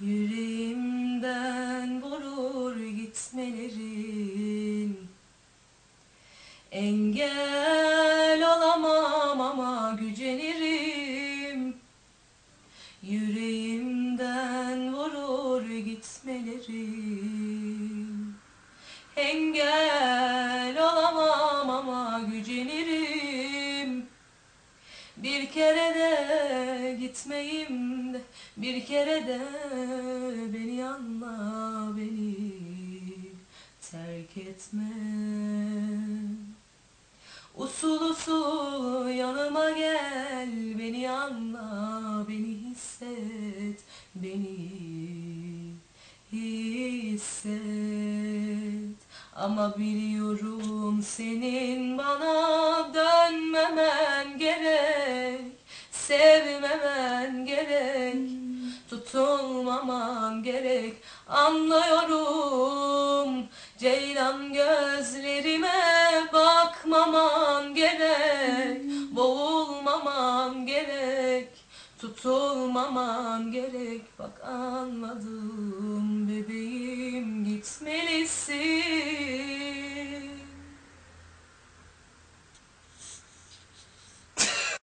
Yüreğimden vurur gitmelerin. Engel olamam ama gücenirim. Yüreğimden vurur gitmelerin. Engel olamam ama gücenirim. Bir kere de gitmeyim Bir kere de beni anla beni terk etme. Usul usul yanıma gel beni anla beni hisset beni hisset. Ama biliyorum senin sevmemen gerek tutulmaman gerek. Anlıyorum ceylan gözlerime bakmaman gerek. Boğulmaman gerek tutulmaman gerek. Bak anladım bebeğim